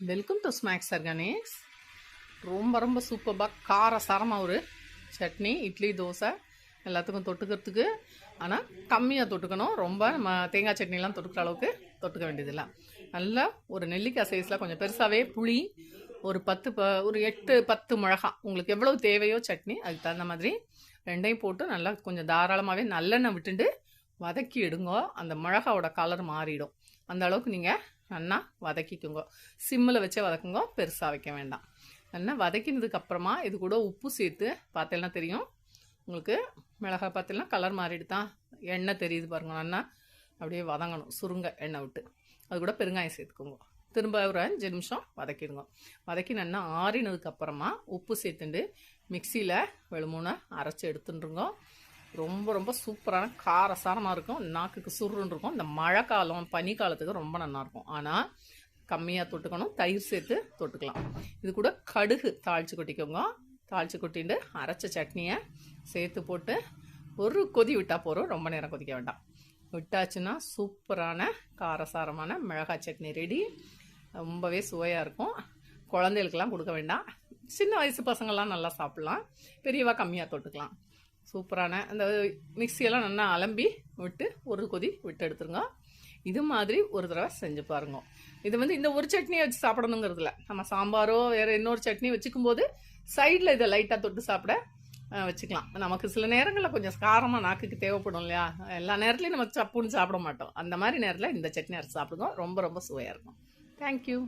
Welcome to snacks organics ரொம்ப ரொம்ப சூப்பராக கார சாரமாக ஒரு சட்னி இட்லி தோசை எல்லாத்துக்கும் தொட்டுக்கிறதுக்கு. ஆனால் கம்மியாக தொட்டுக்கணும். ரொம்ப நம்ம தேங்காய் சட்னிலாம் தொட்டுக்கிற அளவுக்கு தொட்டுக்க வேண்டியதில்லை. நல்லா ஒரு நெல்லிக்காய் சைஸில் கொஞ்சம் பெருசாகவே புளி ஒரு பத்து ப ஒரு எட்டு பத்து மிளகா உங்களுக்கு எவ்வளவு தேவையோ சட்னி அதுக்கு தகுந்த மாதிரி ரெண்டையும் போட்டு நல்லா கொஞ்சம் தாராளமாகவே நல்லெண்ணெய் விட்டுண்டு வதக்கி எடுங்க. அந்த மிளகாவோட கலர் மாறிடும். அந்த அளவுக்கு நீங்கள் நல்லா வதக்கிக்குங்க. சிம்மில் வச்சே வதக்குங்க பெருசாக வைக்க வேண்டாம். நல்லா வதக்கினதுக்கு அப்புறமா இது கூட உப்பு சேர்த்து பார்த்தேன்னா தெரியும். உங்களுக்கு மிளகாய் பார்த்தீங்கன்னா கலர் மாறிடுதான் எண்ணெய் தெரியுது பாருங்க நல்லா அப்படியே வதங்கணும் சுருங்க எண்ணெய் விட்டு. அது கூட பெருங்காயம் சேர்த்துக்கோங்க. திரும்ப ஒரு அஞ்சு நிமிஷம் வதக்கிடுங்க. வதக்கி நல்லா ஆறினதுக்கு அப்புறமா உப்பு சேர்த்துண்டு மிக்சியில் வெளுமூணை அரைச்சி எடுத்துட்டுருங்க. ரொம்ப ரொம்ப சூப்பரான காரசாரமாக இருக்கும். நாக்குக்கு சுருன்னு இருக்கும். இந்த மழை காலம் பனி காலத்துக்கு ரொம்ப நல்லாயிருக்கும் ஆனால் கம்மியாக தொட்டுக்கணும். தயிர் சேர்த்து தொட்டுக்கலாம். இது கூட கடுகு தாளித்து கொட்டிக்கோங்க. தாளித்து கொட்டிட்டு அரைச்ச சட்னியை சேர்த்து போட்டு ஒரு கொதி விட்டால் போகிறோம் ரொம்ப நேரம் கொதிக்க வேண்டாம். விட்டாச்சுன்னா சூப்பரான காரசாரமான மிளகாய் சட்னி ரெடி. ரொம்பவே சுவையாக இருக்கும். குழந்தைகளுக்கெல்லாம் கொடுக்க வேண்டாம். சின்ன வயசு பசங்கள்லாம் நல்லா சாப்பிட்லாம். பெரியவா கம்மியாக தொட்டுக்கலாம். சூப்பரான அந்த மிக்சியெல்லாம் நல்லா அலம்பி விட்டு ஒரு கொதி விட்டு எடுத்துருங்க. இது மாதிரி ஒரு தடவை செஞ்சு பாருங்க. இது வந்து இந்த ஒரு சட்னியை வச்சு சாப்பிடணுங்கிறதுல. நம்ம சாம்பாரோ வேறு இன்னொரு சட்னி வச்சுக்கும் போது சைடில் இதை லைட்டாக தொட்டு சாப்பிட வச்சுக்கலாம். நமக்கு சில நேரங்களில் கொஞ்சம் காரமாக நாக்குக்கு தேவைப்படும் இல்லையா? எல்லா நேரத்துலையும் நம்ம சப்புன்னு சாப்பிட மாட்டோம். அந்த மாதிரி நேரத்தில் இந்த சட்னி அரைச்சி சாப்பிடுங்க. ரொம்ப ரொம்ப சுவையாக இருக்கும். தேங்க்யூ